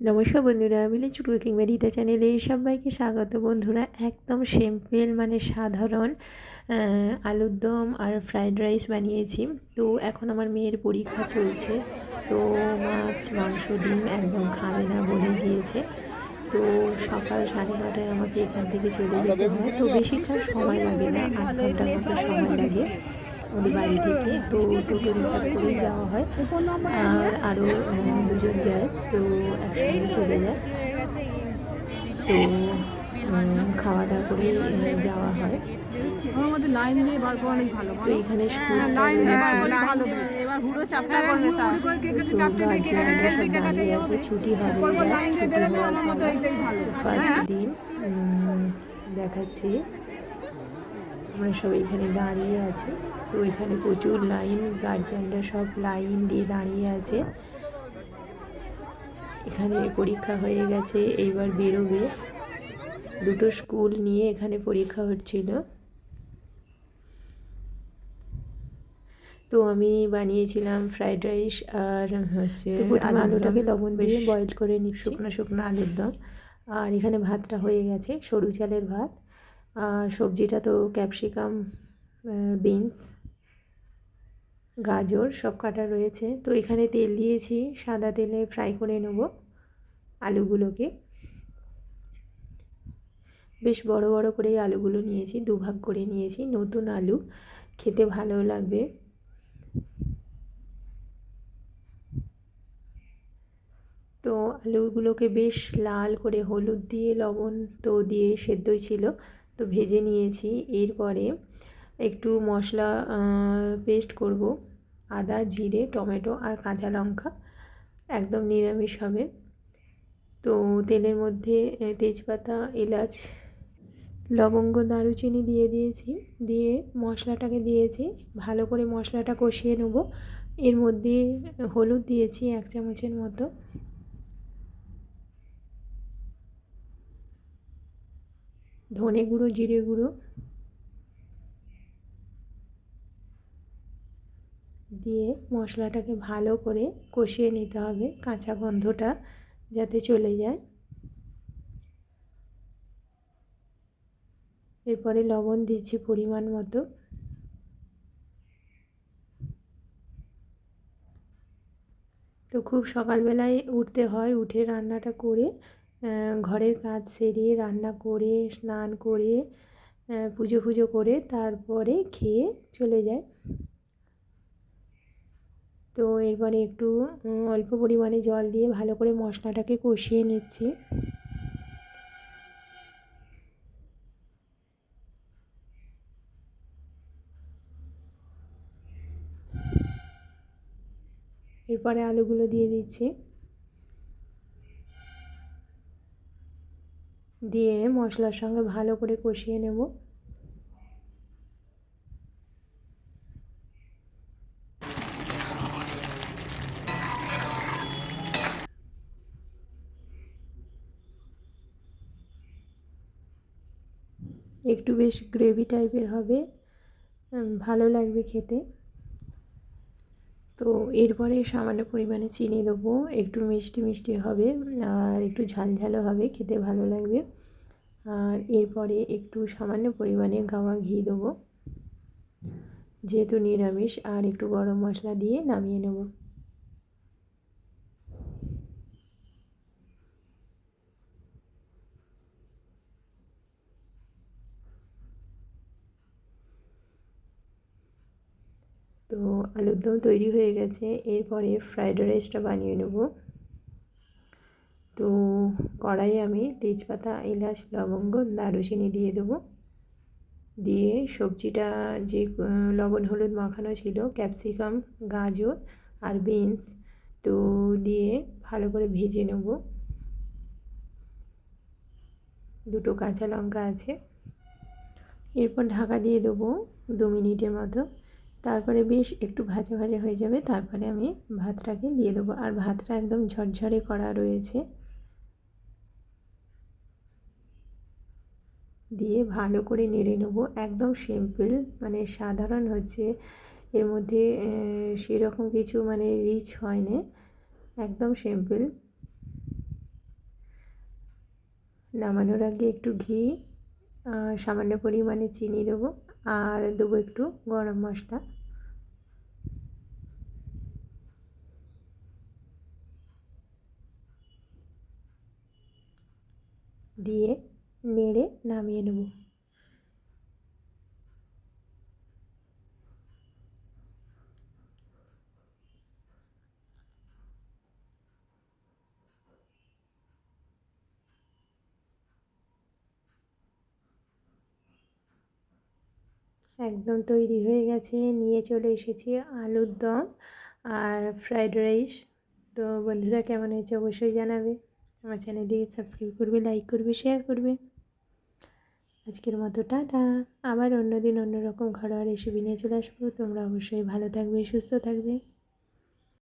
নমস্কার বন্ধুরা, আমি ভিলেজ কুকিং মেডিতা চ্যানেলে সবাইকে স্বাগত। বন্ধুরা, একদম সিম্পল মানে সাধারণ আলুর দম আর ফ্রাইড রাইস বানিয়েছি। তো এখন আমার মেয়ের পরীক্ষা চলছে। তো মাছ, মাংস, ডিম একদম খাবে না বলে গিয়েছে তো সকাল সাড়ে নটায় আমাকে এখান থেকে চলে যেতে হয়। তো বেশিক্ষণ সময় লাগে না, আধ ঘণ্টার মতো সময় লাগে। ওদের বাড়ি থেকে। তো টোটো রিজার্ভ করেই যাওয়া হয়। আর আরও দুজন যায়। তো একসঙ্গে চলে যায়। তো খাওয়া দাওয়া করে যাওয়া হয়। আমার লাইন দিয়ে বার করা অনেক ভালো তো এখানে স্কুল লাইন ভালো। এবার হুড়ো চাপটা করবে স্যার তো গার্জিয়ানরা সব দাঁড়িয়ে আছে। ছুটি হবে। এবার ছুটি হওয়ার ফার্স্ট দিন দেখাচ্ছি। আমরা সব এখানে দাঁড়িয়ে আছি। তো এখানে প্রচুর লাইন গার্জিয়ানরা সব লাইন দিয়ে দাঁড়িয়ে আছে। এখানে পরীক্ষা হয়ে গেছে এইবার বেরোবে। দুটো স্কুল নিয়ে এখানে পরীক্ষা হচ্ছিল। তো আমি বানিয়েছিলাম ফ্রাইড রাইস আর হচ্ছে আলুটাকে লবণ দিয়ে বয়েল করে নিচ্ছি। শুকনো শুকনো আলুর দম। আর এখানে ভাতটা হয়ে গেছে সরু চালের ভাত। আর সবজিটা তো ক্যাপসিকাম বিনস, গাজর সব কাটা রয়েছে। তো এখানে তেল দিয়েছি, সাদা তেলে ফ্রাই করে নেব আলুগুলোকে। বেশ বড় বড় করে আলুগুলো নিয়েছি, দুভাগ করে নিয়েছি, নতুন আলু, খেতে ভালো লাগবে। তো আলুগুলোকে বেশ লাল করে হলুদ দিয়ে, লবণ তো দিয়ে সেদ্ধই ছিল। তো ভেজে নিয়েছি। এরপরে একটু মশলা পেস্ট করব। আদা, জিরে, টমেটো আর কাঁচা লঙ্কা একদম নিরামিষ হবে। তো তেলের মধ্যে তেজপাতা, এলাচ, লবঙ্গ, দারুচিনি দিয়ে দিয়েছি। দিয়ে মশলাটাকে দিয়েছি। ভালো করে মশলাটা কষিয়ে নেব। এর মধ্যে হলুদ দিয়েছি এক চামচের মতো। ধনে গুঁড়ো, জিরে গুঁড়ো। দিয়ে মশলাটাকে ভালো করে কষিয়ে নিতে হবে কাঁচা গন্ধটা যাতে চলে যায়। এরপরে লবণ দিচ্ছি পরিমাণ মতো। তো খুব সকালবেলায় উঠতে হয়, উঠে রান্নাটা করে ঘরের কাজ সেরে, রান্না করে, স্নান করে পুজো ফুজো করে তারপরে খেয়ে চলে যায়। তো এরপরে একটু অল্প পরিমাণে জল দিয়ে ভালো করে মশলাটাকে কষিয়ে নিচ্ছি। এরপরে আলুগুলো দিয়ে দিচ্ছি। দিয়ে মশলার সঙ্গে ভালো করে কষিয়ে নেব। একটু বেশ গ্রেভি টাইপের হবে। ভালো লাগবে খেতে। তো এরপরে সামান্য পরিমাণে চিনি দেবো। একটু মিষ্টি মিষ্টি হবে আর একটু ঝালঝালও হবে, খেতে ভালো লাগবে। আর এরপরে একটু সামান্য পরিমাণে গাওয়া ঘি দেবো। যেহেতু নিরামিষ, আর একটু গরম মশলা দিয়ে নামিয়ে নেব। তো আলুর দম তৈরি হয়ে গেছে। এরপরে ফ্রাইড রাইসটা বানিয়ে নেব। তো কড়াইয়ে আমি তেজপাতা, এলাচ, লবঙ্গ, দারুচিনি দিয়ে দেবো। দিয়ে সবজিটা যে, লবণ, হলুদ মাখানো ছিল, ক্যাপসিকাম, গাজর আর বিনস, তো দিয়ে ভালো করে ভেজে নেব। দুটো কাঁচা লঙ্কা আছে। এরপর ঢাকা দিয়ে দেবো দু মিনিটের মতো। তারপরে বেশ একটু ভাজা ভাজা হয়ে যাবে, তারপরে আমি ভাতটাকে দিয়ে দেবো। আর ভাতটা একদম ঝরঝরে করা রয়েছে। দিয়ে ভালো করে নেড়ে নেব। একদম সিম্পল মানে সাধারণ হচ্ছে, এর মধ্যে সেরকম কিছু মানে রিচ হয় না একদম সিম্পল। নামানোর আগে একটু ঘি সামান্য পরিমাণে চিনি দেবো। আর দেবো একটু গরম মশলা। দিয়ে নেড়ে নামিয়ে নেব। একদম তৈরি হয়ে গেছে, নিয়ে চলে এসেছি আলুর দম আর ফ্রাইড রাইস। তো বন্ধুরা কেমন হয়েছে অবশ্যই জানাবে। আমার চ্যানেলটি সাবস্ক্রাইব করবে, লাইক করবে, শেয়ার করবে। আজকের মতো টাটা। আবার অন্যদিন অন্যরকম ঘরোয়া রেসিপি নিয়ে চলে আসব। তোমরা অবশ্যই ভালো থাকবে, সুস্থ থাকবে।